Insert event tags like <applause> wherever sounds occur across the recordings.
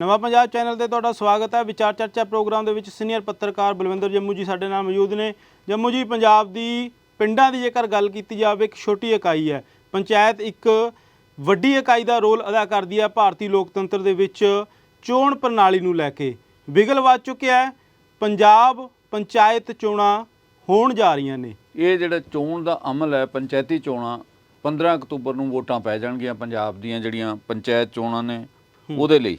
ਨਵਾਂ ਪੰਜਾਬ ਚੈਨਲ ਤੇ ਤੁਹਾਡਾ ਸਵਾਗਤ ਹੈ। ਵਿਚਾਰ ਚਰਚਾ ਪ੍ਰੋਗਰਾਮ ਦੇ ਵਿੱਚ ਸੀਨੀਅਰ ਪੱਤਰਕਾਰ ਬਲਵਿੰਦਰ ਜੰਮੂ ਜੀ ਸਾਡੇ ਨਾਲ ਮੌਜੂਦ ਨੇ। ਜੰਮੂ ਜੀ ਪੰਜਾਬ ਦੀ ਪਿੰਡਾਂ ਦੀ ਜੇਕਰ ਗੱਲ ਕੀਤੀ ਜਾਵੇ ਇੱਕ ਛੋਟੀ ਇਕਾਈ ਹੈ। ਪੰਚਾਇਤ ਇੱਕ ਵੱਡੀ ਇਕਾਈ ਦਾ ਰੋਲ ਅਦਾ ਕਰਦੀ ਹੈ ਭਾਰਤੀ ਲੋਕਤੰਤਰ ਦੇ ਵਿੱਚ ਚੋਣ ਪ੍ਰਣਾਲੀ ਨੂੰ ਲੈ ਕੇ। ਵਿਗਲ ਵੱਜ ਚੁੱਕਿਆ ਹੈ। ਪੰਜਾਬ ਪੰਚਾਇਤ ਚੋਣਾਂ ਹੋਣ ਜਾ ਰਹੀਆਂ ਨੇ। ਇਹ ਜਿਹੜਾ ਚੋਣ ਦਾ ਅਮਲ ਹੈ ਪੰਚਾਇਤੀ ਚੋਣਾਂ 15 ਅਕਤੂਬਰ ਨੂੰ ਵੋਟਾਂ ਪੈ ਜਾਣਗੀਆਂ ਪੰਜਾਬ ਦੀਆਂ ਜਿਹੜੀਆਂ ਪੰਚਾਇਤ ਚੋਣਾਂ ਨੇ ਉਹਦੇ ਲਈ।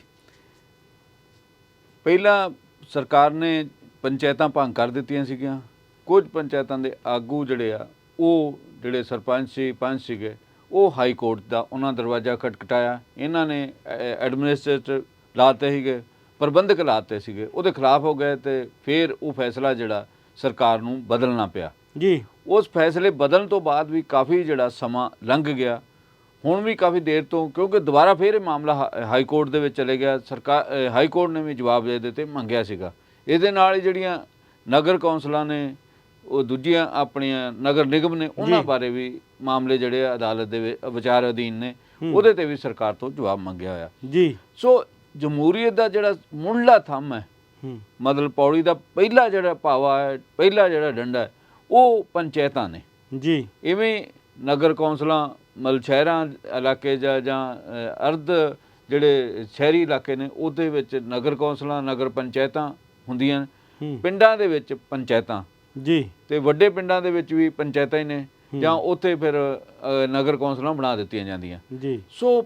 ਪਹਿਲਾਂ ਸਰਕਾਰ ਨੇ ਪੰਚਾਇਤਾਂ ਭੰਗ ਕਰ ਦਿੱਤੀਆਂ ਸੀਗੀਆਂ। ਕੁਝ ਪੰਚਾਇਤਾਂ ਦੇ ਆਗੂ ਜਿਹੜੇ ਆ ਉਹ ਜਿਹੜੇ ਸਰਪੰਚ ਸੀ ਪੰਚ ਸੀਗੇ ਉਹ ਹਾਈ ਕੋਰਟ ਦਾ ਉਹਨਾਂ ਦਰਵਾਜ਼ਾ ਖਟਖਟਾਇਆ। ਇਹਨਾਂ ਨੇ ਐਡਮਿਨਿਸਟ੍ਰੇਟਰ ਲਾਤੇ ਸੀਗੇ ਪ੍ਰਬੰਧਕ ਲਾਤੇ ਸੀਗੇ। ਉਹਦੇ ਖਿਲਾਫ ਹੋ ਗਏ ਤੇ ਫਿਰ ਉਹ ਫੈਸਲਾ ਜਿਹੜਾ ਸਰਕਾਰ ਨੂੰ ਬਦਲਣਾ ਪਿਆ। ਜੀ। ਉਸ ਫੈਸਲੇ ਬਦਲਣ ਤੋਂ ਬਾਅਦ ਵੀ ਕਾਫੀ ਜਿਹੜਾ ਸਮਾਂ ਲੰਘ ਗਿਆ। ਹੁਣ ਵੀ ਕਾਫੀ ਦੇਰ ਤੋਂ ਕਿਉਂਕਿ ਦੁਬਾਰਾ ਫਿਰ ਇਹ ਮਾਮਲਾ ਹਾਈ ਕੋਰਟ ਦੇ ਵਿੱਚ ਚਲੇ ਗਿਆ ਸਰਕਾਰ ਹਾਈ ਕੋਰਟ ਨੇ ਵੀ ਜਵਾਬ ਦੇ ਦਿੱਤੇ ਮੰਗਿਆ ਸੀਗਾ। ਇਹਦੇ ਨਾਲ ਹੀ ਜਿਹੜੀਆਂ ਨਗਰ ਕੌਂਸਲਾਂ ਨੇ ਉਹ ਦੂਜੀਆਂ ਆਪਣੀਆਂ ਨਗਰ ਨਿਗਮ ਨੇ ਉਹਨਾਂ ਬਾਰੇ ਵੀ ਮਾਮਲੇ ਜਿਹੜੇ ਅਦਾਲਤ ਦੇ ਵਿੱਚ ਵਿਚਾਰ ਅਧੀਨ ਨੇ ਉਹਦੇ ਤੇ ਵੀ ਸਰਕਾਰ ਤੋਂ ਜਵਾਬ ਮੰਗਿਆ ਹੋਇਆ। ਜੀ। ਸੋ ਜਮਹੂਰੀਅਤ ਦਾ ਜਿਹੜਾ ਮੁੱਢਲਾ ਥੰਮ ਹੈ ਹੂੰ। ਮਤਲਬ ਪੌੜੀ ਦਾ ਪਹਿਲਾ ਜਿਹੜਾ ਪਾਵਾ ਹੈ ਪਹਿਲਾ ਜਿਹੜਾ ਡੰਡਾ ਹੈ ਉਹ ਪੰਚਾਇਤਾਂ ਨੇ। ਜੀ। ਇਵੇਂ ਨਗਰ ਕੌਂਸਲਾਂ ਮਤਲਬ ਸ਼ਹਿਰਾਂ ਇਲਾਕੇ ਜਾਂ ਜਾਂ ਅਰਧ ਜਿਹੜੇ ਸ਼ਹਿਰੀ ਇਲਾਕੇ ਨੇ ਉਹਦੇ ਵਿੱਚ ਨਗਰ ਕੌਂਸਲਾਂ ਨਗਰ ਪੰਚਾਇਤਾਂ ਹੁੰਦੀਆਂ ਪਿੰਡਾਂ ਦੇ ਵਿੱਚ ਪੰਚਾਇਤਾਂ। ਜੀ। ਤੇ ਵੱਡੇ ਪਿੰਡਾਂ ਦੇ ਵਿੱਚ ਵੀ ਪੰਚਾਇਤਾਂ ਹੀ ਨੇ ਜਾਂ ਉੱਥੇ ਫਿਰ ਨਗਰ ਕੌਂਸਲਾਂ ਬਣਾ ਦਿੱਤੀਆਂ ਜਾਂਦੀਆਂ। ਜੀ। ਸੋ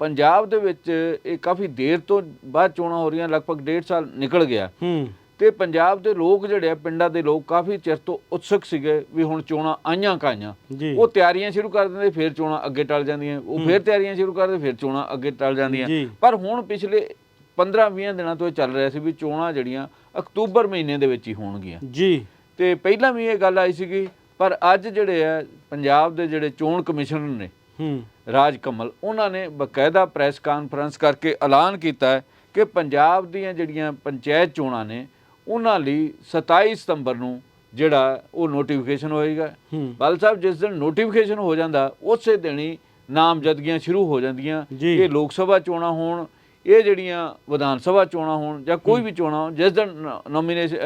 ਪੰਜਾਬ ਦੇ ਵਿੱਚ ਇਹ ਕਾਫੀ ਦੇਰ ਤੋਂ ਬਾਅਦ ਚੋਣਾਂ ਹੋ ਰਹੀਆਂ ਲਗਭਗ ਡੇਢ ਸਾਲ ਨਿਕਲ ਗਿਆ। ਹੂੰ। ਤੇ ਪੰਜਾਬ ਦੇ ਲੋਕ ਜਿਹੜੇ ਆ ਪਿੰਡਾਂ ਦੇ ਲੋਕ ਕਾਫੀ ਚਿਰ ਤੋਂ ਉਤਸੁਕ ਸੀਗੇ ਵੀ ਹੁਣ ਚੋਣਾਂ ਆਈਆਂ ਕਾਈਆਂ। ਉਹ ਤਿਆਰੀਆਂ ਸ਼ੁਰੂ ਕਰ ਦਿੰਦੇ ਫਿਰ ਚੋਣਾਂ ਅੱਗੇ ਟਲ ਜਾਂਦੀਆਂ। ਉਹ ਫਿਰ ਤਿਆਰੀਆਂ ਸ਼ੁਰੂ ਕਰਦੇ ਫਿਰ ਚੋਣਾਂ ਅੱਗੇ ਟਲ ਜਾਂਦੀਆਂ। ਪਰ ਹੁਣ ਪਿਛਲੇ 15-20 ਦਿਨਾਂ ਤੋਂ ਇਹ ਚੱਲ ਰਿਹਾ ਸੀ ਵੀ ਚੋਣਾਂ ਜਿਹੜੀਆਂ ਅਕਤੂਬਰ ਮਹੀਨੇ ਦੇ ਵਿੱਚ ਹੀ ਹੋਣਗੀਆਂ। ਜੀ। ਤੇ ਪਹਿਲਾਂ ਵੀ ਇਹ ਗੱਲ ਆਈ ਸੀਗੀ ਪਰ ਅੱਜ ਜਿਹੜੇ ਆ ਪੰਜਾਬ ਦੇ ਜਿਹੜੇ ਚੋਣ ਕਮਿਸ਼ਨਰ ਨੇ ਹੂੰ। ਰਾਜ ਕਮਲ ਉਹਨਾਂ ਨੇ ਬਕਾਇਦਾ ਪ੍ਰੈਸ ਕਾਨਫਰੰਸ ਕਰਕੇ ਐਲਾਨ ਕੀਤਾ ਕਿ ਪੰਜਾਬ ਦੀਆਂ ਜਿਹੜੀਆਂ ਪੰਚਾਇਤ ਚੋਣਾਂ ਨੇ ਉਹਨਾਂ ਲਈ 27 ਸਤੰਬਰ ਨੂੰ ਜਿਹੜਾ ਉਹ ਨੋਟੀਫਿਕੇਸ਼ਨ ਹੋਏਗਾ। ਬਲ ਸਾਹਿਬ ਜਿਸ ਦਿਨ ਨੋਟੀਫਿਕੇਸ਼ਨ ਹੋ ਜਾਂਦਾ ਉਸੇ ਦਿਨ ਹੀ ਨਾਮਜ਼ਦਗੀਆਂ ਸ਼ੁਰੂ ਹੋ ਜਾਂਦੀਆਂ। ਇਹ ਲੋਕ ਸਭਾ ਚੋਣਾਂ ਹੋਣ ਇਹ ਜਿਹੜੀਆਂ ਵਿਧਾਨ ਸਭਾ ਚੋਣਾਂ ਹੋਣ ਜਾਂ ਕੋਈ ਵੀ ਚੋਣਾਂ ਹੋਣ ਜਿਸ ਦਿਨ ਨੋਮੀਨੇਸ਼ਨ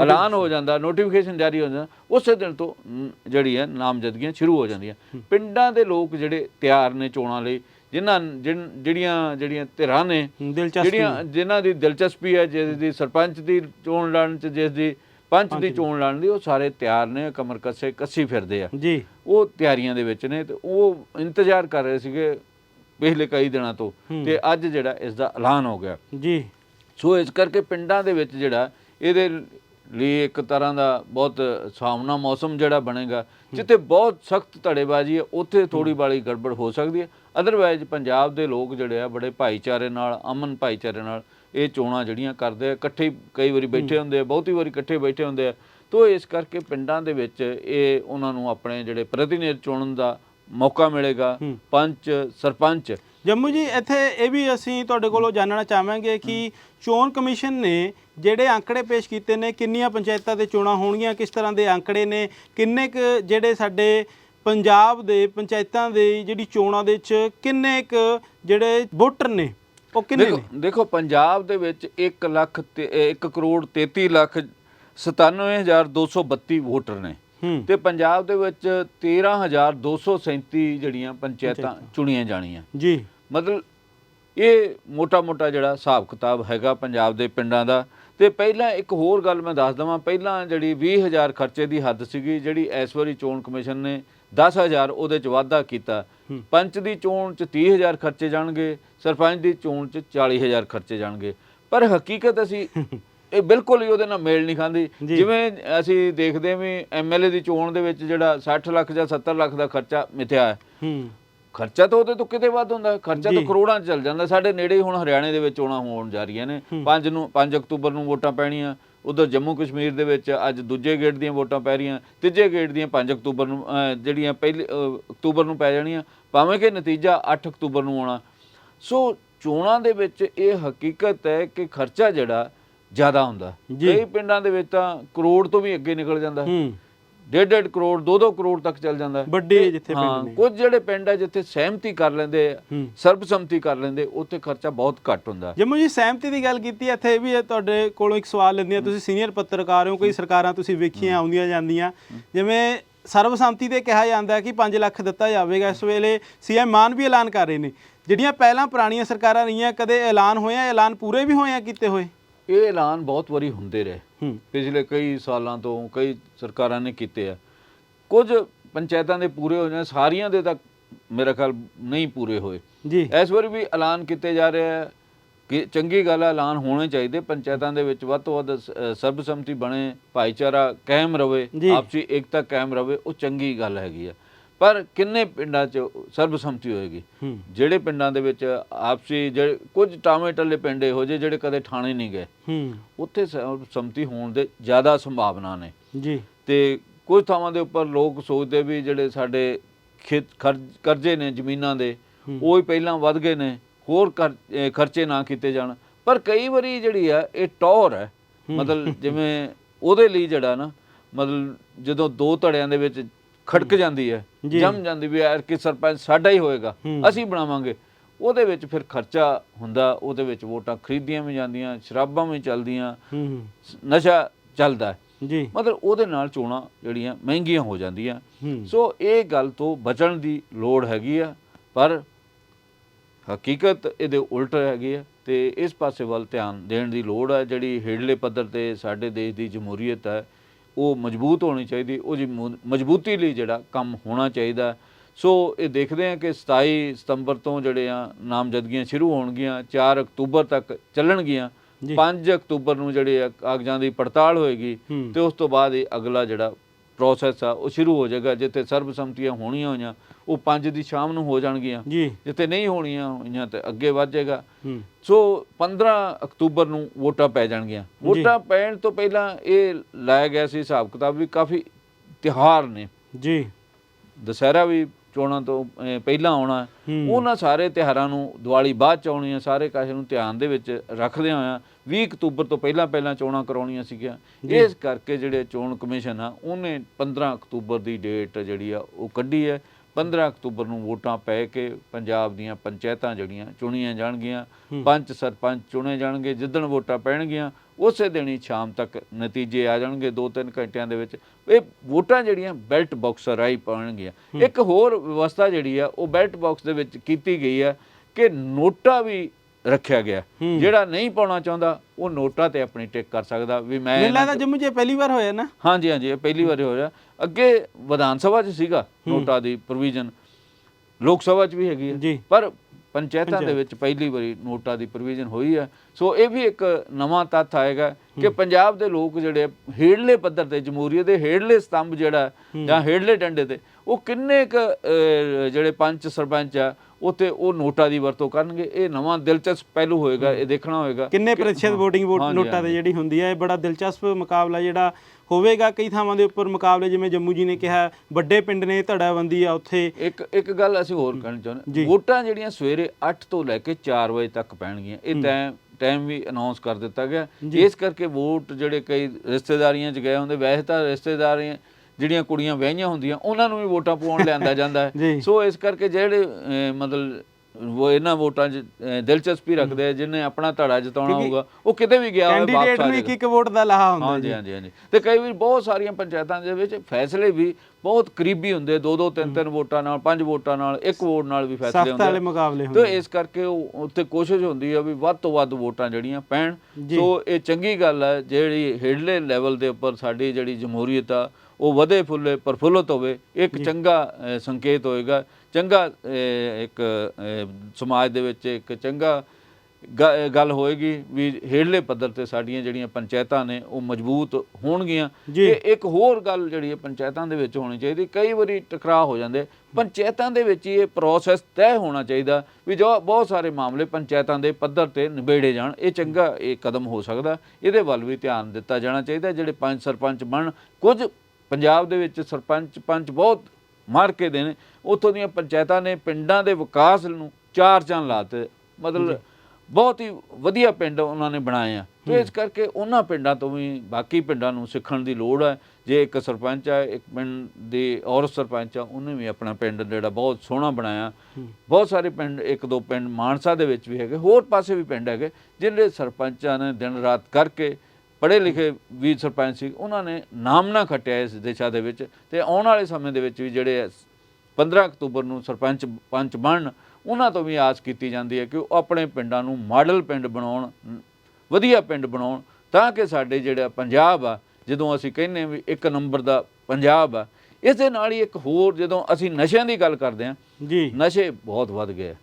ਐਲਾਨ ਹੋ ਜਾਂਦਾ ਨੋਟੀਫਿਕੇਸ਼ਨ ਜਾਰੀ ਹੋ ਜਾਂਦਾ ਉਸੇ ਦਿਨ ਤੋਂ ਜਿਹੜੀ ਹੈ ਨਾਮਜ਼ਦਗੀਆਂ ਸ਼ੁਰੂ ਹੋ ਜਾਂਦੀਆਂ। ਪਿੰਡਾਂ ਦੇ ਲੋਕ ਜਿਹੜੇ ਤਿਆਰ ਨੇ ਚੋਣਾਂ ਲਈ ਜਿਨ੍ਹਾਂ ਜਿਨ- ਜਿਹੜੀਆਂ ਜਿਹੜੀਆਂ ਧਿਰਾਂ ਨੇ ਦਿਲਚਸਪੀ। ਜਿਹੜੀਆਂ ਜਿਨ੍ਹਾਂ ਦੀ ਦਿਲਚਸਪੀ ਹੈ ਜਿਸ ਦੀ ਸਰਪੰਚ ਦੀ ਚੋਣ ਲੜਨ ਚ ਜਿਸ ਦੀ ਪੰਚ ਦੀ ਚੋਣ ਲੜਨ ਦੀ ਉਹ ਸਾਰੇ ਤਿਆਰ ਨੇ ਕਮਰ ਕੱਸੇ ਕੱਸੀ ਫਿਰਦੇ ਆ। ਜੀ। ਉਹ ਤਿਆਰੀਆਂ ਦੇ ਵਿੱਚ ਨੇ ਤੇ ਉਹ ਇੰਤਜ਼ਾਰ ਕਰ ਰਹੇ ਸੀਗੇ ਪਿਛਲੇ ਕਈ ਦਿਨਾਂ ਤੋਂ ਤੇ ਅੱਜ ਜਿਹੜਾ ਇਸ ਦਾ ਐਲਾਨ ਹੋ ਗਿਆ। ਜੀ। ਸੋ ਇਸ ਕਰਕੇ ਪਿੰਡਾਂ ਦੇ ਵਿੱਚ ਜਿਹੜਾ ਇਹਦੇ ਲਈ ਇੱਕ ਤਰ੍ਹਾਂ ਦਾ ਬਹੁਤ ਸਾਵਨਾ ਮੌਸਮ ਜਿਹੜਾ ਬਣੇਗਾ ਜਿੱਥੇ ਬਹੁਤ ਸਖਤ ਧੜੇਬਾਜ਼ੀ ਹੈ ਉੱਥੇ ਥੋੜੀ ਬਾਲੀ ਗੜਬੜ ਹੋ ਸਕਦੀ ਹੈ। ਅਦਰਵਾਇਜ਼ ਪੰਜਾਬ ਦੇ ਲੋਕ ਜਿਹੜੇ ਆ ਬੜੇ ਭਾਈਚਾਰੇ ਨਾਲ ਅਮਨ ਭਾਈਚਾਰੇ ਨਾਲ ਇਹ ਚੋਣਾਂ ਜਿਹੜੀਆਂ ਕਰਦੇ ਆ ਇਕੱਠੇ ਕਈ ਵਾਰੀ ਬੈਠੇ ਹੁੰਦੇ ਆ ਬਹੁਤੀ ਵਾਰੀ ਇਕੱਠੇ ਬੈਠੇ ਹੁੰਦੇ ਆ। ਤੋ ਇਸ ਕਰਕੇ ਪਿੰਡਾਂ ਦੇ ਵਿੱਚ ਇਹ ਉਹਨਾਂ ਨੂੰ ਆਪਣੇ ਜਿਹੜੇ ਪ੍ਰਤੀਨਿਧ ਚੁਣਨ ਦਾ ਮੌਕਾ ਮਿਲੇਗਾ। ਪੰਚ ਸਰਪੰਚ ਜੰਮੂ ਜੀ ਇੱਥੇ ਇਹ ਵੀ ਅਸੀਂ ਤੁਹਾਡੇ ਕੋਲੋਂ ਜਾਣਨਾ ਚਾਹਾਂਗੇ ਕਿ ਚੋਣ ਕਮਿਸ਼ਨ ਨੇ ਜਿਹੜੇ ਅੰਕੜੇ ਪੇਸ਼ ਕੀਤੇ ਨੇ ਕਿੰਨੀਆਂ ਪੰਚਾਇਤਾਂ ਦੇ ਚੋਣਾਂ ਹੋਣਗੀਆਂ ਕਿਸ ਤਰ੍ਹਾਂ ਦੇ ਅੰਕੜੇ ਨੇ ਕਿੰਨੇ ਕੁ ਜਿਹੜੇ ਸਾਡੇ ਪੰਜਾਬ ਦੇ ਪੰਚਾਇਤਾਂ ਦੇ ਜਿਹੜੀ ਚੋਣਾਂ ਦੇ ਵਿੱਚ ਕਿੰਨੇ ਕੁ ਜਿਹੜੇ ਵੋਟਰ ਨੇ ਉਹ ਕਿੰਨੇ ਦੇਖੋ ਨੇ? ਦੇਖੋ ਪੰਜਾਬ ਦੇ ਵਿੱਚ 1 ਲੱਖ ਤੇ 1 ਕਰੋੜ 33 ਲੱਖ 97232 ਵੋਟਰ ਨੇ। ਤੇ ਪੰਜਾਬ ਦੇ ਵਿੱਚ 13237 ਜਿਹੜੀਆਂ ਪੰਚਾਇਤਾਂ ਚੁਣੀਆਂ ਜਾਣੀਆਂ। ਜੀ। ਮਤਲਬ ਇਹ ਮੋਟਾ-ਮੋਟਾ ਜਿਹੜਾ ਹਿਸਾਬ ਕਿਤਾਬ ਹੈਗਾ ਪੰਜਾਬ ਦੇ ਪਿੰਡਾਂ ਦਾ। ਤੇ ਪਹਿਲਾਂ ਇੱਕ ਹੋਰ ਗੱਲ ਮੈਂ ਦੱਸ ਦਵਾਂ ਪਹਿਲਾਂ ਜਿਹੜੀ 20000 ਖਰਚੇ ਦੀ ਹੱਦ ਸੀਗੀ ਜਿਹੜੀ ਇਸ ਵਾਰੀ ਚੋਣ ਕਮਿਸ਼ਨ ਨੇ 10000 ਉਹਦੇ ਚ ਵਾਧਾ ਕੀਤਾ। ਪੰਚ ਦੀ ਚੋਣ ਚ 30000 ਖਰਚੇ ਜਾਣਗੇ ਸਰਪੰਚ ਦੀ ਚੋਣ ਚ 40000 ਖਰਚੇ ਜਾਣਗੇ। ਪਰ ਹਕੀਕਤ ਅਸੀਂ <laughs> ਇਹ ਬਿਲਕੁਲ ਹੀ ਉਹਦੇ ਨਾਲ ਮੇਲ ਨਹੀਂ ਖਾਂਦੀ। ਜਿਵੇਂ ਅਸੀਂ ਦੇਖਦੇ ਵੀ ਐਮਐਲਏ ਦੀ ਚੋਣ ਦੇ ਵਿੱਚ ਜਿਹੜਾ 60 ਲੱਖ ਜਾਂ 70 ਲੱਖ ਦਾ ਖਰਚਾ ਮਿਥਿਆ ਹੈ। ਹੂੰ। ਖਰਚਾ ਤਾਂ ਉਹਦੇ ਤੋਂ ਕਿਤੇ ਵੱਧ ਹੁੰਦਾ ਹੈ। ਖਰਚਾ ਤਾਂ ਕਰੋੜਾਂ 'ਚ ਚੱਲ ਜਾਂਦਾ। ਸਾਡੇ ਨੇੜੇ ਹੀ ਹੁਣ ਹਰਿਆਣੇ ਦੇ ਵਿੱਚ ਚੋਣਾਂ ਹੋਣ ਜਾ ਰਹੀਆਂ ਨੇ। 5 ਨੂੰ 5 ਅਕਤੂਬਰ ਨੂੰ ਵੋਟਾਂ ਪੈਣੀਆਂ। ਉਧਰ ਜੰਮੂ ਕਸ਼ਮੀਰ ਦੇ ਵਿੱਚ ਅੱਜ ਦੂਜੇ ਗੇੜ ਦੀਆਂ ਵੋਟਾਂ ਪੈ ਰਹੀਆਂ। ਤੀਜੇ ਗੇੜ ਦੀਆਂ 5 ਅਕਤੂਬਰ ਨੂੰ ਜਿਹੜੀਆਂ ਪਹਿਲੇ ਅਕਤੂਬਰ ਨੂੰ ਪੈ ਜਾਣੀਆਂ। ਭਾਵੇਂ ਕਿ ਨਤੀਜਾ 8 ਅਕਤੂਬਰ ਨੂੰ ਆਉਣਾ। ਸੋ ਚੋਣਾਂ ਦੇ ਵਿੱਚ ਇਹ ਹਕੀਕਤ ਹੈ ਕਿ ਖਰਚਾ ਜਿਹੜਾ ਜ਼ਿਆਦਾ ਹੁੰਦਾ। ਜੀ। ਕਈ ਪਿੰਡਾਂ ਦੇ ਵਿੱਚ ਤਾਂ ਕਰੋੜ ਤੋਂ ਵੀ ਅੱਗੇ ਨਿਕਲ ਜਾਂਦਾ। ਹੂੰ। ਡੇਢ ਡੇਢ ਕਰੋੜ 2-2 ਕਰੋੜ ਤੱਕ ਚੱਲ ਜਾਂਦਾ। ਹੈ ਵੱਡੇ ਜਿੱਥੇ ਹਾਂ ਪਿੰਡ ਨੇ। ਕੁਝ ਜਿਹੜੇ ਪਿੰਡ ਹੈ ਜਿੱਥੇ ਸਹਿਮਤੀ ਕਰ ਲੈਂਦੇ ਆ ਹੂੰ। ਸਰਬਸੰਮਤੀ ਕਰ ਲੈਂਦੇ ਉੱਥੇ ਖਰਚਾ ਬਹੁਤ ਘੱਟ ਹੁੰਦਾ। ਹੈ। ਜੰਮੂ ਜੀ ਸਹਿਮਤੀ ਦੀ ਗੱਲ ਕੀਤੀ ਹੈ, ਇੱਥੇ ਇਹ ਵੀ ਇਹ ਤੁਹਾਡੇ ਕੋਲੋਂ ਇੱਕ ਸਵਾਲ ਲੈਂਦੇ ਆ ਤੁਸੀਂ ਸੀਨੀਅਰ ਪੱਤਰਕਾਰ ਹੋ ਕਈ ਸਰਕਾਰਾਂ ਤੁਸੀਂ ਵੇਖੀਆਂ ਆਉਂਦੀਆਂ ਜਾਂਦੀਆਂ। ਜਿਵੇਂ ਸਰਬਸੰਮਤੀ ਤੇ ਕਿਹਾ ਜਾਂਦਾ ਹੈ ਕਿ 5 ਲੱਖ ਦਿੱਤਾ ਜਾਵੇਗਾ। ਇਸ ਵੇਲੇ ਸੀਐਮ ਮਾਨ ਵੀ ਐਲਾਨ ਕਰ ਰਹੇ ਨੇ। ਜਿਹੜੀਆਂ ਪਹਿਲਾਂ ਪੁਰਾਣੀਆਂ ਸਰਕਾਰਾਂ ਰਹੀਆਂ ਕਦੇ ਐਲਾਨ ਹੋਇਆ ਐਲਾਨ ਪੂਰੇ ਵੀ ਹੋਏ ਆ ਕੀਤੇ ਹੋਏ? ਇਹ ਐਲਾਨ ਬਹੁਤ ਵਾਰੀ ਹੁੰਦੇ ਰਹੇ। ਹੂੰ। ਪਿਛਲੇ ਕਈ ਸਾਲਾਂ ਤੋਂ ਕਈ ਸਰਕਾਰਾਂ ਨੇ ਕੀਤੇ ਆ। ਕੁਝ ਪੰਚਾਇਤਾਂ ਦੇ ਪੂਰੇ ਹੋ ਜਾਣ ਸਾਰੀਆਂ ਦੇ ਤਾਂ ਮੇਰਾ ਖਿਆਲ ਨਹੀਂ ਪੂਰੇ ਹੋਏ। ਜੀ। ਇਸ ਵਾਰੀ ਵੀ ਐਲਾਨ ਕੀਤੇ ਜਾ ਰਹੇ ਆ। ਕਿ ਚੰਗੀ ਗੱਲ ਹੈ ਐਲਾਨ ਹੋਣੇ ਚਾਹੀਦੇ। ਪੰਚਾਇਤਾਂ ਦੇ ਵਿੱਚ ਵੱਧ ਤੋਂ ਵੱਧ ਸਰਬਸੰਮਤੀ ਬਣੇ ਭਾਈਚਾਰਾ ਕਾਇਮ ਰਵੇ। ਆਪਸੀ ਏਕਤਾ ਕਾਇਮ ਰਵੇ ਉਹ ਚੰਗੀ ਗੱਲ ਹੈਗੀ ਆ। ਪਰ ਕਿੰਨੇ ਪਿੰਡਾਂ 'ਚ ਸਰਬਸੰਮਤੀ ਹੋਏਗੀ? ਜਿਹੜੇ ਪਿੰਡਾਂ ਦੇ ਵਿੱਚ ਆਪਸੀ ਜਿਹੜੇ ਕੁਝ ਟਾਵੇਂ ਟੱਲੇ ਪਿੰਡ ਇਹੋ ਜਿਹੇ ਜਿਹੜੇ ਕਦੇ ਠਾਣੇ ਨਹੀਂ ਗਏ ਹੂੰ। ਉੱਥੇ ਸਰਬਸੰਮਤੀ ਹੋਣ ਦੇ ਜ਼ਿਆਦਾ ਸੰਭਾਵਨਾ ਨੇ। ਜੀ। ਤੇ ਕੁਝ ਥਾਵਾਂ ਦੇ ਉੱਪਰ ਲੋਕ ਸੋਚਦੇ ਵੀ ਜਿਹੜੇ ਸਾਡੇ ਖੇਤ ਕਰਜ਼ੇ ਨੇ ਜ਼ਮੀਨਾਂ ਦੇ। ਉਹ ਹੀ ਪਹਿਲਾਂ ਵੱਧ ਗਏ ਨੇ ਹੋਰ ਖਰਚੇ ਨਾ ਕੀਤੇ ਜਾਣ। ਪਰ ਕਈ ਵਾਰੀ ਜਿਹੜੀ ਆ ਇਹ ਟੌਰ ਹੈ। ਮਤਲਬ ਜਿਵੇਂ ਉਹਦੇ ਲਈ ਜਿਹੜਾ ਨਾ ਮਤਲਬ ਜਦੋਂ ਦੋ ਧੜਿਆਂ ਦੇ ਵਿੱਚ ਖੜਕ ਜਾਂਦੀ ਹੈ। ਜੰਮ ਜਾਂਦੀ ਵੀ ਯਾਰ ਕਿ ਸਰਪੰਚ ਸਾਡਾ ਹੀ ਹੋਏਗਾ। ਅਸੀਂ ਬਣਾਵਾਂਗੇ। ਉਹਦੇ ਵਿੱਚ ਫਿਰ ਖਰਚਾ ਹੁੰਦਾ ਉਹਦੇ ਵਿੱਚ ਵੋਟਾਂ ਖਰੀਦੀਆਂ ਵੀ ਜਾਂਦੀਆਂ ਸ਼ਰਾਬਾਂ ਵੀ ਚੱਲਦੀਆਂ ਨਸ਼ਾ ਚੱਲਦਾ ਜੀ। ਮਤਲਬ ਉਹਦੇ ਨਾਲ ਚੋਣਾਂ ਜਿਹੜੀਆਂ ਮਹਿੰਗੀਆਂ ਹੋ ਜਾਂਦੀਆਂ। ਸੋ ਇਹ ਗੱਲ ਤੋਂ ਬਚਣ ਦੀ ਲੋੜ ਹੈਗੀ ਆ ਪਰ ਹਕੀਕਤ ਇਹਦੇ ਉਲਟ ਹੈਗੀ ਆ ਤੇ ਇਸ ਪਾਸੇ ਵੱਲ ਧਿਆਨ ਦੇਣ ਦੀ ਲੋੜ ਹੈ ਜਿਹੜੀ ਹੇਠਲੇ ਪੱਧਰ ਤੇ ਸਾਡੇ ਦੇਸ਼ ਦੀ ਜਮਹੂਰੀਅਤ ਹੈ ਉਹ ਮਜ਼ਬੂਤ ਹੋਣੀ ਚਾਹੀਦੀ ਉਹ ਜੀ ਮਜ਼ਬੂਤੀ ਲਈ ਜਿਹੜਾ ਕੰਮ ਹੋਣਾ ਚਾਹੀਦਾ। ਸੋ ਇਹ ਦੇਖਦੇ ਹਾਂ ਕਿ 27 ਸਤੰਬਰ ਤੋਂ ਜਿਹੜੇ ਆ ਨਾਮਜ਼ਦਗੀਆਂ ਸ਼ੁਰੂ ਹੋਣਗੀਆਂ 4 ਅਕਤੂਬਰ ਤੱਕ ਚੱਲਣਗੀਆਂ। ਜੀ। 5 ਅਕਤੂਬਰ ਨੂੰ ਜਿਹੜੇ ਆ ਕਾਗਜ਼ਾਂ ਦੀ ਪੜਤਾਲ ਹੋਏਗੀ ਤੇ ਉਸ ਤੋਂ ਬਾਅਦ ਇਹ ਅਗਲਾ ਜਿਹੜਾ ਪ੍ਰੋਸੈਸ ਆ ਉਹ ਸ਼ੁਰੂ ਹੋ ਜਾਏਗਾ ਜਿੱਥੇ ਸਰਬਸੰਮਤੀਆਂ ਹੋਣੀਆਂ ਹੋਈਆਂ ਉਹ 5 ਦੀ ਸ਼ਾਮ ਨੂੰ ਹੋ ਜਾਣਗੀਆਂ। ਜੀ। ਜਿੱਥੇ ਨਹੀਂ ਹੋਣੀਆਂ ਹੋਈਆਂ ਤੇ ਅੱਗੇ ਵੱਧ ਜਾਏਗਾ। ਸੋ 15 ਅਕਤੂਬਰ ਨੂੰ ਵੋਟਾਂ ਪੈ ਜਾਣਗੀਆਂ। ਵੋਟਾਂ ਪੈਣ ਤੋਂ ਪਹਿਲਾਂ ਇਹ ਲਾਇਆ ਗਿਆ ਸੀ ਹਿਸਾਬ ਕਿਤਾਬ ਵੀ ਕਾਫੀ ਤਿਹਾਰ ਨੇ। ਜੀ। ਦੁਸਹਿਰਾ ਵੀ ਚੋਣਾਂ ਤੋਂ ਪਹਿਲਾਂ ਆਉਣਾ। ਉਹਨਾਂ ਸਾਰੇ ਤਿਉਹਾਰਾਂ ਨੂੰ ਦੀਵਾਲੀ ਬਾਅਦ ਚ ਆਉਣੀ ਹੈ ਸਾਰੇ ਕਾਸੇ ਨੂੰ ਧਿਆਨ ਦੇ ਵਿੱਚ ਰੱਖਦੇ ਹੋਇਆ 20 ਅਕਤੂਬਰ ਤੋਂ ਪਹਿਲਾਂ ਪਹਿਲਾਂ ਚੋਣਾਂ ਕਰਾਉਣੀਆਂ ਸੀਗੀਆਂ। ਇਸ ਕਰਕੇ ਜਿਹੜੇ ਚੋਣ ਕਮਿਸ਼ਨ ਆ ਉਹਨੇ 15 ਅਕਤੂਬਰ ਦੀ ਡੇਟ ਜਿਹੜੀ ਆ ਉਹ ਕੱਢੀ ਹੈ। 15 ਅਕਤੂਬਰ ਨੂੰ ਵੋਟਾਂ ਪੈ ਕੇ ਪੰਜਾਬ ਦੀਆਂ ਪੰਚਾਇਤਾਂ ਜਿਹੜੀਆਂ ਚੁਣੀਆਂ ਜਾਣਗੀਆਂ ਪੰਚ ਸਰਪੰਚ ਚੁਣੇ ਜਾਣਗੇ ਜਿੱਦਣ ਵੋਟਾਂ ਪੈਣਗੀਆਂ ਉਸੇ ਦਿਨ ਹੀ ਸ਼ਾਮ ਤੱਕ ਨਤੀਜੇ ਆ ਜਾਣਗੇ 2-3 ਘੰਟਿਆਂ ਦੇ ਵਿੱਚ। ਇਹ ਵੋਟਾਂ ਜਿਹੜੀਆਂ ਬੈਲਟ ਬਾਕਸ ਰਾਹੀਂ ਪਾਉਣਗੀਆਂ। ਇੱਕ ਹੋਰ ਵਿਵਸਥਾ ਜਿਹੜੀ ਆ ਉਹ ਬੈਲਟ ਬਾਕਸ ਦੇ ਵਿੱਚ ਕੀਤੀ ਗਈ ਆ ਕਿ ਨੋਟਾ ਵੀ ਰੱਖਿਆ ਗਿਆ। ਜਿਹੜਾ ਨਹੀਂ ਪਾਉਣਾ ਚਾਹੁੰਦਾ ਉਹ ਨੋਟਾ ਤੇ ਆਪਣੀ ਟਿਕ ਕਰ ਸਕਦਾ ਵੀ ਮੈਂ ਮੈਨੂੰ ਲੱਗਦਾ ਜੰਮੂ ਇਹ ਪਹਿਲੀ ਵਾਰ ਹੋਇਆ ਨਾ। ਹਾਂਜੀ ਹਾਂਜੀ ਇਹ ਪਹਿਲੀ ਵਾਰ ਹੋਇਆ। ਅੱਗੇ ਵਿਧਾਨ ਸਭਾ 'ਚ ਸੀਗਾ ਨੋਟਾ ਦੀ ਪ੍ਰੋਵੀਜ਼ਨ। ਲੋਕ ਸਭਾ 'ਚ ਵੀ ਹੈਗੀ ਹੈ ਜੀ। ਪਰ ਪੰਚਾਇਤਾਂ ਦੇ ਵਿੱਚ ਪਹਿਲੀ ਵਾਰੀ ਨੋਟਾਂ ਦੀ ਪ੍ਰੋਵੀਜ਼ਨ ਹੋਈ ਹੈ ਸੋ ਇਹ ਵੀ ਇੱਕ ਨਵਾਂ ਤੱਥ ਆਏਗਾ ਕਿ ਪੰਜਾਬ ਦੇ ਲੋਕ ਜਿਹੜੇ ਹੇੜਲੇ ਪੱਧਰ ਤੇ ਜਮਹੂਰੀਅਤ ਦੇ ਹੇੜਲੇ ਸਤੰਭ ਜਿਹੜਾ ਜਾਂ ਹੇੜਲੇ ਡੰਡੇ ਤੇ ਉਹ ਕਿੰਨੇ ਕ ਜਿਹੜੇ ਪੰਚ ਸਰਪੰਚ ਆ ਉੱਥੇ ਉਹ ਨੋਟਾਂ ਦੀ ਵਰਤੋਂ ਕਰਨਗੇ। ਇਹ ਨਵਾਂ ਦਿਲਚਸਪ ਪਹਿਲੂ ਹੋਏਗਾ ਇਹ ਦੇਖਣਾ ਹੋਏਗਾ ਕਿੰਨੇ ਪ੍ਰਤੀਸ਼ਤ VOTING ਵੋਟ ਨੋਟਾਂ ਤੇ ਜਿਹੜੀ ਹੁੰਦੀ ਹੈ ਇਹ ਬੜਾ ਦਿਲਚਸਪ ਮੁਕਾਬਲਾ ਜਿਹੜਾ ਹੋਵੇਗਾ। ਕਈ ਥਾਵਾਂ ਦੇ ਉੱਪਰ ਮੁਕਾਬਲੇ ਜਿਵੇਂ ਜੰਮੂ ਜੀ ਨੇ ਕਿਹਾ ਵੱਡੇ ਪਿੰਡ ਨੇ ਧੜਾਬੰਦੀ ਆ ਉੱਥੇ। ਇੱਕ ਇੱਕ ਗੱਲ ਅਸੀਂ ਹੋਰ ਕਹਿਣੀ ਚਾਹੁੰਦੇ ਵੋਟਾਂ ਜਿਹੜੀਆਂ ਸਵੇਰੇ 8 ਤੋਂ ਲੈ ਕੇ 4 ਵਜੇ ਤੱਕ ਪੈਣਗੀਆਂ। ਇਹ ਟਾਈਮ ਟਾਈਮ ਵੀ ਅਨਾਉਂਸ ਕਰ ਦਿੱਤਾ ਗਿਆ। ਇਸ ਕਰਕੇ ਵੋਟ ਜਿਹੜੇ ਕਈ ਰਿਸ਼ਤੇਦਾਰੀਆਂ 'ਚ ਗਏ ਹੁੰਦੇ ਵੈਸੇ ਤਾਂ ਰਿਸ਼ਤੇਦਾਰੀਆਂ ਜਿਹੜੀਆਂ ਕੁੜੀਆਂ ਵਿਆਹੀਆਂ ਹੁੰਦੀਆਂ ਉਹਨਾਂ ਨੂੰ ਵੀ ਵੋਟਾਂ ਪਾਉਣ ਲਿਆਂਦਾ ਜਾਂਦਾ। ਹੈ। <laughs> ਸੋ ਇਸ ਕਰਕੇ ਜਿਹੜੇ ਮਤਲਬ ਉਹ ਇਹਨਾਂ ਵੋਟਾਂ 'ਚ ਦਿਲਚਸਪੀ ਰੱਖਦੇ ਆ ਜਿਹਨੇ ਆਪਣਾ ਧੜਾ ਜਿਤਾਉਣਾ ਹੋਊਗਾ ਉਹ ਕਿਤੇ ਵੀ ਗਿਆ ਹੋਵੇ ਵਾਪਸ ਕੈਂਡੀਡੇਟ ਨੂੰ ਇੱਕ ਇੱਕ ਵੋਟ ਦਾ ਲਾਹਾ ਹੁੰਦਾ ਹਾਂਜੀ ਹਾਂਜੀ ਹਾਂਜੀ। ਤੇ ਕਈ ਵਾਰ ਬਹੁਤ ਸਾਰੀਆਂ ਪੰਚਾਇਤਾਂ ਦੇ ਵਿੱਚ ਫੈਸਲੇ ਵੀ ਬਹੁਤ ਕਰੀਬੀ ਹੁੰਦੇ ਦੋ ਦੋ ਤਿੰਨ ਤਿੰਨ ਵੋਟਾਂ ਨਾਲ ਪੰਜ ਵੋਟਾਂ ਨਾਲ ਇੱਕ ਵੋਟ ਨਾਲ ਵੀ ਫੈਸਲੇ ਸਖਤ ਹੁੰਦੇ ਵਾਲੇ ਆ। ਮੁਕਾਬਲੇ ਹੁੰਦੇ ਤੇ ਇਸ ਕਰਕੇ ਉਹ ਉੱਥੇ ਕੋਸ਼ਿਸ਼ ਹੁੰਦੀ ਆ ਵੀ ਵੱਧ ਤੋਂ ਵੱਧ ਵੋਟਾਂ ਜਿਹੜੀਆਂ ਪੈਣ। ਸੋ ਇਹ ਚੰਗੀ ਗੱਲ ਹੈ ਜਿਹੜੀ ਹੇਡਲੇ ਲੈਵਲ ਦੇ ਉੱਪਰ ਸਾਡੀ ਜਿਹੜੀ ਜਮਹੂਰੀਅਤ ਆ ਉਹ ਵਧੇ ਫੁੱਲੇ ਪ੍ਰਫੁੱਲਤ ਹੋਵੇ ਇੱਕ ਚੰਗਾ ਸੰਕੇਤ ਹੋਏਗਾ। ਚੰਗਾ ਇੱਕ ਸਮਾਜ ਦੇ ਵਿੱਚ ਇੱਕ ਚੰਗਾ ਗੱਲ ਹੋਏਗੀ ਵੀ ਹੇਡਲੇ ਪੱਧਰ ਤੇ ਸਾਡੀਆਂ ਜਿਹੜੀਆਂ ਪੰਚਾਇਤਾਂ ਨੇ ਉਹ ਮਜ਼ਬੂਤ ਹੋਣਗੀਆਂ। ਤੇ ਇੱਕ ਹੋਰ ਗੱਲ ਜਿਹੜੀ ਹੈ ਪੰਚਾਇਤਾਂ ਦੇ ਵਿੱਚ ਹੋਣੀ ਚਾਹੀਦੀ ਕਈ ਵਾਰੀ ਟਕਰਾਅ ਹੋ ਜਾਂਦੇ। ਪੰਚਾਇਤਾਂ ਦੇ ਵਿੱਚ ਇਹ ਪ੍ਰੋਸੈਸ ਤੈਅ ਹੋਣਾ ਚਾਹੀਦਾ ਵੀ ਜੋ ਬਹੁਤ ਸਾਰੇ ਮਾਮਲੇ ਪੰਚਾਇਤਾਂ ਦੇ ਪੱਧਰ ਤੇ ਨਿਬੇੜੇ ਜਾਣ। ਇਹ ਚੰਗਾ ਇਹ ਕਦਮ ਹੋ ਸਕਦਾ। ਇਹਦੇ ਵੱਲ ਵੀ ਧਿਆਨ ਦਿੱਤਾ ਜਾਣਾ ਚਾਹੀਦਾ ਜਿਹੜੇ ਪੰਜ ਸਰਪੰਚ ਬਣ ਕੁਝ ਪੰਜਾਬ ਦੇ ਵਿੱਚ ਸਰਪੰਚ ਪੰਚ ਬਹੁਤ ਮਾਰ ਕੇ ਦੇ ਨੇ। ਉੱਥੋਂ ਦੀਆਂ ਪੰਚਾਇਤਾਂ ਨੇ ਪਿੰਡਾਂ ਦੇ ਵਿਕਾਸ ਨੂੰ ਚਾਰ ਚੰਨ ਲਾਤੇ ਮਤਲਬ ਬਹੁਤ ਹੀ ਵਧੀਆ ਪਿੰਡ ਉਹਨਾਂ ਨੇ ਬਣਾਏ ਆ। ਤੇ ਇਸ ਕਰਕੇ ਉਹਨਾਂ ਪਿੰਡਾਂ ਤੋਂ ਵੀ ਬਾਕੀ ਪਿੰਡਾਂ ਨੂੰ ਸਿੱਖਣ ਦੀ ਲੋੜ ਹੈ ਜੇ ਇੱਕ ਸਰਪੰਚ ਹੈ ਇੱਕ ਪਿੰਡ ਦੀ ਔਰਤ ਸਰਪੰਚ ਆ ਉਹਨੇ ਵੀ ਆਪਣਾ ਪਿੰਡ ਜਿਹੜਾ ਬਹੁਤ ਸੋਹਣਾ ਬਣਾਇਆ। ਬਹੁਤ ਸਾਰੇ ਪਿੰਡ ਇੱਕ ਦੋ ਪਿੰਡ ਮਾਨਸਾ ਦੇ ਵਿੱਚ ਵੀ ਹੈਗੇ ਹੋਰ ਪਾਸੇ ਵੀ ਪਿੰਡ ਹੈਗੇ ਜਿਹੜੇ ਸਰਪੰਚਾਂ ਨੇ ਦਿਨ ਰਾਤ ਕਰਕੇ ਪੜ੍ਹੇ ਲਿਖੇ ਵੀ ਸਰਪੰਚ ਸੀ, ਉਹਨਾਂ ਨੇ ਨਾਮ ਨਾ ਖੱਟਿਆ ਇਸ ਦਿਸ਼ਾ ਦੇ ਵਿੱਚ ਤੇ ਆਉਣ ਵਾਲੇ ਸਮੇਂ ਦੇ ਵਿੱਚ ਵੀ ਜਿਹੜੇ 15 ਅਕਤੂਬਰ ਨੂੰ ਸਰਪੰਚ ਪੰਚ ਬਣਨ, ਉਹਨਾਂ ਤੋਂ ਵੀ ਆਸ ਕੀਤੀ ਜਾਂਦੀ ਹੈ ਕਿ ਉਹ ਆਪਣੇ ਪਿੰਡਾਂ ਨੂੰ ਮਾਡਲ ਪਿੰਡ ਬਣਾਉਣ, ਵਧੀਆ ਪਿੰਡ ਬਣਾਉਣ, ਤਾਂ ਕਿ ਸਾਡੇ ਜਿਹੜਾ ਪੰਜਾਬ ਆ, ਜਦੋਂ ਅਸੀਂ ਕਹਿੰਦੇ ਵੀ ਇੱਕ ਨੰਬਰ ਦਾ ਪੰਜਾਬ ਆ ਇਸ ਦੇ ਨਾਲ ਹੀ ਇੱਕ ਹੋਰ ਜਦੋਂ ਅਸੀਂ ਨਸ਼ਿਆਂ ਦੀ ਗੱਲ ਕਰਦੇ ਹਾਂ ਜੀ। ਨਸ਼ੇ ਬਹੁਤ ਵੱਧ ਗਏ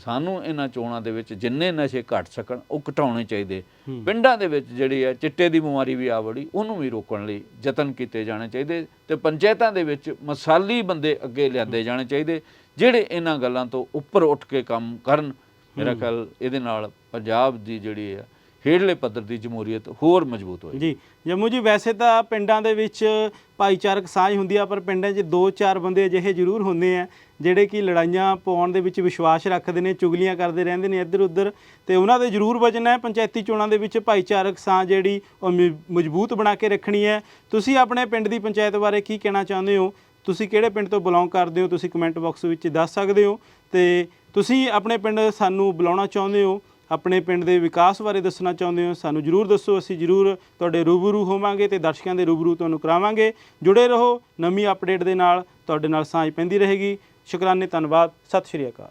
ਸਾਨੂੰ ਇਹਨਾਂ ਚੋਣਾਂ ਦੇ ਵਿੱਚ ਜਿੰਨੇ ਨਸ਼ੇ ਘਟ ਸਕਣ ਉਹ ਘਟਾਉਣੇ ਚਾਹੀਦੇ। ਪਿੰਡਾਂ ਦੇ ਵਿੱਚ ਜਿਹੜੀ ਹੈ ਚਿੱਟੇ ਦੀ ਬਿਮਾਰੀ ਵੀ ਆ ਵੜੀ ਉਹਨੂੰ ਵੀ ਰੋਕਣ ਲਈ ਯਤਨ ਕੀਤੇ ਜਾਣੇ ਚਾਹੀਦੇ ਤੇ ਪੰਚਾਇਤਾਂ ਦੇ ਵਿੱਚ ਮਸਾਲੀ ਬੰਦੇ ਅੱਗੇ ਲਿਆਂਦੇ ਜਾਣੇ ਚਾਹੀਦੇ ਜਿਹੜੇ ਇਹਨਾਂ ਗੱਲਾਂ ਤੋਂ ਉੱਪਰ ਉੱਠ ਕੇ ਕੰਮ ਕਰਨ। ਮੇਰਾ ਖਿਆਲ ਇਹਦੇ ਨਾਲ ਪੰਜਾਬ ਦੀ ਜਿਹੜੀ ਹੈ ਹੇਠਲੇ ਪੱਧਰ ਦੀ ਜਮਹੂਰੀਅਤ ਹੋਰ ਮਜ਼ਬੂਤ ਹੋਏਗੀ। ਜੀ, ਜੰਮੂ ਜੀ, ਵੈਸੇ ਤਾਂ ਪਿੰਡਾਂ ਦੇ ਵਿੱਚ ਭਾਈਚਾਰਕ ਸਾਂਝ ਹੁੰਦੀ ਆ, ਪਰ ਪਿੰਡਾਂ 'ਚ ਦੋ ਚਾਰ ਬੰਦੇ ਅਜਿਹੇ ਜ਼ਰੂਰ ਹੁੰਦੇ ਆ, ਜਿਹੜੇ ਕਿ ਲੜਾਈਆਂ ਪਾਉਣ ਦੇ ਵਿੱਚ ਵਿਸ਼ਵਾਸ ਰੱਖਦੇ ਨੇ, ਚੁਗਲੀਆਂ ਕਰਦੇ ਰਹਿੰਦੇ ਨੇ ਇੱਧਰ ਉੱਧਰ ਤੇ ਉਹਨਾਂ ਦੇ ਜ਼ਰੂਰ ਵਜਨ ਹੈ, ਪੰਚਾਇਤੀ ਚੋਣਾਂ ਦੇ ਵਿੱਚ ਭਾਈਚਾਰਕ ਸਾਂਝ ਜਿਹੜੀ ਉਹ ਮ- ਮਜ਼ਬੂਤ ਬਣਾ ਕੇ ਰੱਖਣੀ ਹੈ। ਤੁਸੀਂ ਆਪਣੇ ਪਿੰਡ ਦੀ ਪੰਚਾਇਤ ਬਾਰੇ ਕੀ ਕਹਿਣਾ ਚਾਹੁੰਦੇ ਹੋ? ਤੁਸੀਂ ਕਿਹੜੇ ਪਿੰਡ ਤੋਂ ਬਿਲੋਂਗ ਕਰਦੇ ਹੋ? ਤੁਸੀਂ ਕਮੈਂਟ ਬਾਕਸ ਵਿੱਚ ਦੱਸ ਸਕਦੇ ਹੋ, ਤੇ ਤੁਸੀਂ ਆਪਣੇ ਪਿੰਡ ਸਾਨੂੰ ਬੁਲਾਉਣਾ ਚਾਹੁੰਦੇ ਹੋ? ਆਪਣੇ ਪਿੰਡ ਦੇ ਵਿਕਾਸ ਬਾਰੇ ਦੱਸਣਾ ਚਾਹੁੰਦੇ ਹੋ, ਸਾਨੂੰ ਜਰੂਰ ਦੱਸੋ, ਅਸੀਂ ਜਰੂਰ ਤੁਹਾਡੇ ਰੂਬਰੂ ਹੋਵਾਂਗੇ ਤੇ ਦਰਸ਼ਕਾਂ ਦੇ ਰੂਬਰੂ ਤੁਹਾਨੂੰ ਕਰਾਵਾਂਗੇ। ਜੁੜੇ ਰਹੋ, ਨਵੀਂ ਅਪਡੇਟ ਦੇ ਨਾਲ, ਤੁਹਾਡੇ ਨਾਲ ਸਾਂਝ ਪੈਂਦੀ ਰਹੇਗੀ। ਸ਼ੁਕਰਾਨੇ, ਧੰਨਵਾਦ, ਸਤਿ ਸ਼੍ਰੀ ਅਕਾਲ।